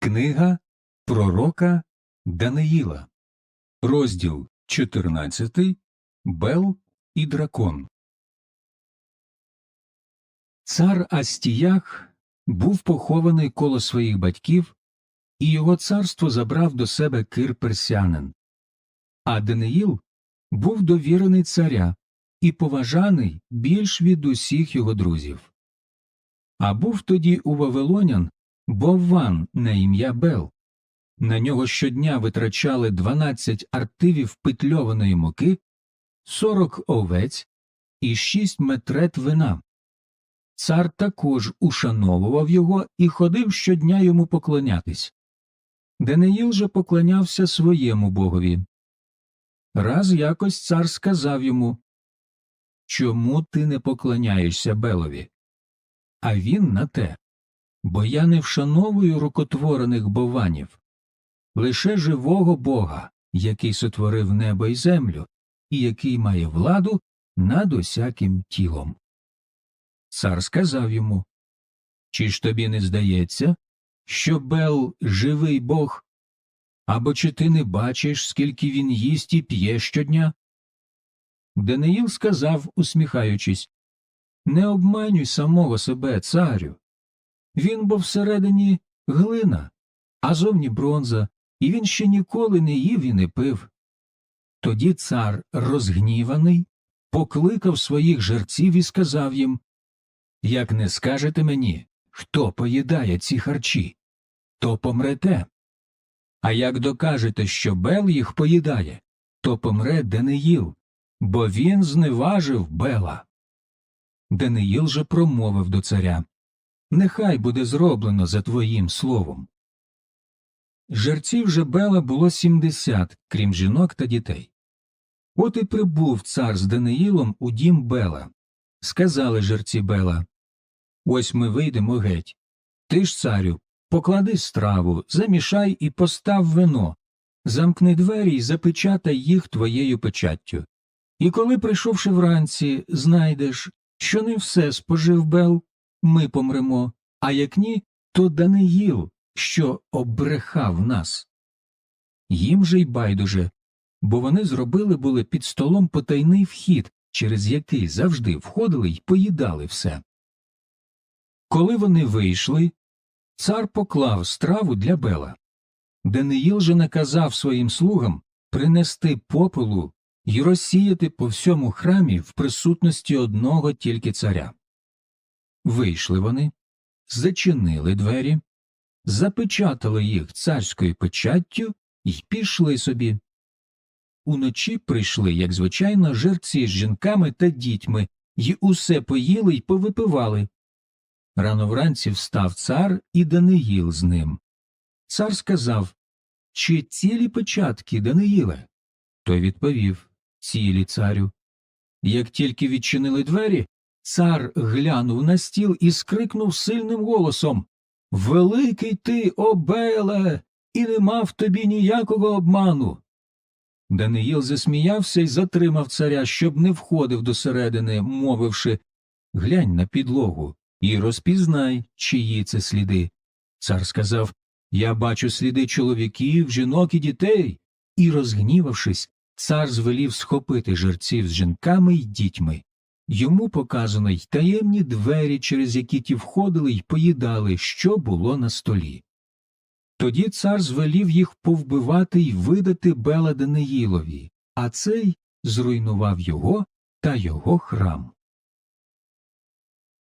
Книга Пророка Даниїла, розділ 14 Бел і дракон. Цар Астіях був похований коло своїх батьків, і його царство забрав до себе Кир Персянин. А Даниїл був довірений царя і поважаний більш від усіх його друзів. А був тоді у Вавилонян Бовван на ім'я Бел. На нього щодня витрачали 12 артивів петльованої муки, 40 овець і 6 метрет вина. Цар також ушановував його і ходив щодня йому поклонятись. Даниїл же поклонявся своєму богові. Раз якось цар сказав йому Чому ти не поклоняєшся Белові? А він на те бо я не вшановую рукотворених бованів, лише живого Бога, який сотворив небо й землю, і який має владу над усяким тілом. Цар сказав йому Чи ж тобі не здається, що Бел живий Бог? Або чи ти не бачиш, скільки він їсть і п'є щодня? Даниїл сказав, усміхаючись Не обманюй самого себе, царю. Він бо всередині глина, а зовні бронза, і він ще ніколи не їв і не пив. Тоді цар, розгніваний, покликав своїх жерців і сказав їм Як не скажете мені, хто поїдає ці харчі, то помрете. А як докажете, що Бел їх поїдає, то помре Даниїл, бо він зневажив Бела. Даниїл же промовив до царя Нехай буде зроблено за твоїм словом. Жерців же Бела було сімдесят, крім жінок та дітей. От і прибув цар з Даниїлом у дім Бела. Сказали жерці Бела Ось ми вийдемо геть. Ти ж, царю, поклади страву, замішай і постав вино, замкни двері і запечатай їх твоєю печаттю. І коли, прийшовши вранці, знайдеш, що не все спожив Бел, ми помремо, а як ні, то Даниїл, що обрехав нас. Їм же й байдуже, бо вони зробили були під столом потайний вхід, через який завжди входили й поїдали все. Коли вони вийшли, цар поклав страву для Бела. Даниїл же наказав своїм слугам принести попелу й розсіяти по всьому храмі в присутності одного тільки царя. Вийшли вони, зачинили двері, запечатали їх царською печаттю і пішли собі. Уночі прийшли, як звичайно, жерці з жінками та дітьми, й усе поїли й повипивали. Рано вранці встав цар і Даниїл з ним. Цар сказав Чи цілі печатки, Даниїле? Той відповів Цілі, царю. Як тільки відчинили двері, Цар глянув на стіл і скрикнув сильним голосом Великий ти, обеле, і не мав тобі ніякого обману. Даниїл засміявся і затримав царя, щоб не входив до середини, мовивши Глянь на підлогу і розпізнай, чиї це сліди. Цар сказав Я бачу сліди чоловіків, жінок і дітей. І, розгнівавшись, цар звелів схопити жерців з жінками й дітьми. Йому показано й таємні двері, через які ті входили й поїдали, що було на столі. Тоді цар звелів їх повбивати й видати Бела Даниїлові, а цей зруйнував його та його храм.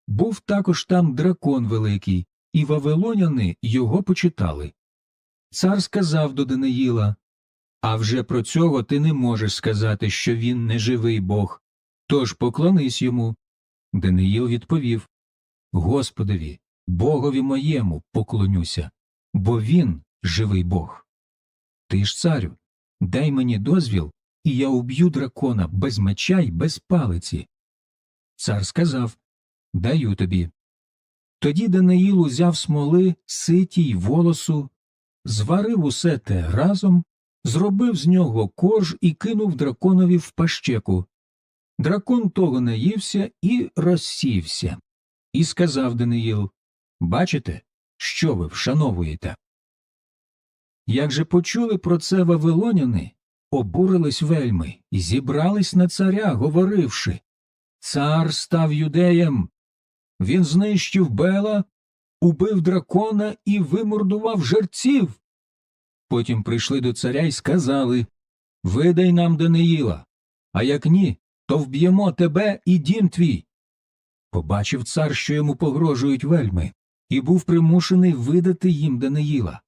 Був також там дракон великий, і вавилоняни його почитали. Цар сказав до Даниїла А вже про цього ти не можеш сказати, що він не живий бог. Тож поклонись йому. Даниїл відповів Господові, Богові моєму поклонюся, бо він живий Бог. Ти ж, царю, дай мені дозвіл, і я уб'ю дракона без меча й без палиці. Цар сказав Даю тобі. Тоді Даниїл узяв смоли, ситі й волосу, зварив усе те разом, зробив з нього кож і кинув драконові в пащеку. Дракон того наївся і розсівся, і сказав Даниїл Бачите, що ви вшановуєте? Як же почули про це вавилоняни, обурились вельми і зібрались на царя, говоривши Цар став юдеєм. Він знищив Бела, убив дракона і вимордував жерців. Потім прийшли до царя і сказали Видай нам Даниїла, а як ні, то вб'ємо тебе і дім твій. Побачив цар, що йому погрожують вельми, і був примушений видати їм Даниїла.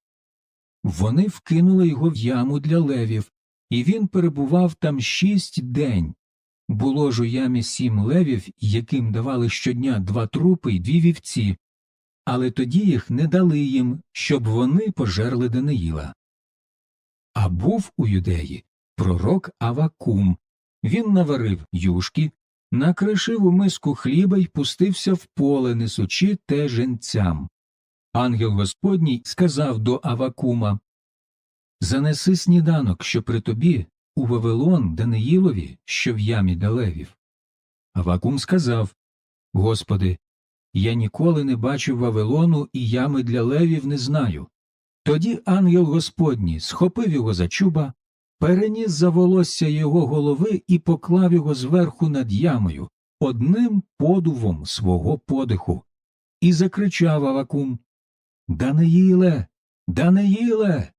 Вони вкинули його в яму для левів, і він перебував там шість день. Було ж у ямі сім левів, яким давали щодня два трупи й дві вівці, але тоді їх не дали їм, щоб вони пожерли Даниїла. А був у юдеї пророк Авакум. Він наварив юшки, накришив у миску хліба й пустився в поле, несучи те женцям. Ангел Господній сказав до Авакума Занеси сніданок, що при тобі, у Вавилон Даниїлові, що в ямі Далевів. Авакум сказав Господи, я ніколи не бачив Вавилону і ями для левів не знаю. Тоді ангел Господній схопив його за чуба, переніс за волосся його голови і поклав його зверху над ямою, одним подувом свого подиху, і закричав Авакум Даниїле, Даниїле,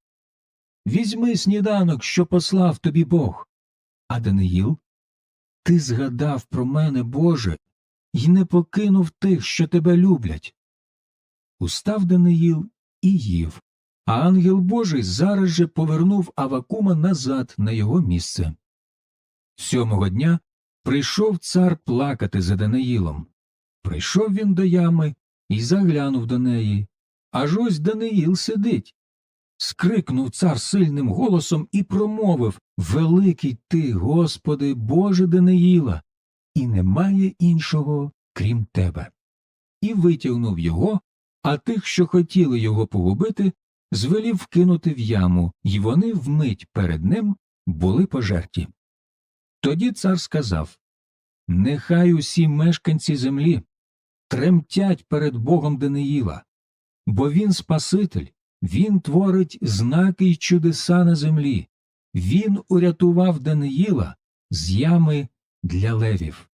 візьми сніданок, що послав тобі Бог. А Даниїл, ти згадав про мене, Боже, і не покинув тих, що тебе люблять. Устав Даниїл і їв, а ангел Божий зараз же повернув Авакума назад на його місце. Сьомого дня прийшов цар плакати за Даниїлом. Прийшов він до ями і заглянув до неї. Аж ось Даниїл сидить. Скрикнув цар сильним голосом і промовив Великий ти, Господи, Боже Даниїла, і немає іншого, крім тебе. І витягнув його, а тих, що хотіли його погубити, звелів вкинути в яму, і вони вмить перед ним були пожерті. Тоді цар сказав Нехай усі мешканці землі тремтять перед Богом Даниїла, бо він Спаситель, він творить знаки й чудеса на землі, він урятував Даниїла з ями для левів.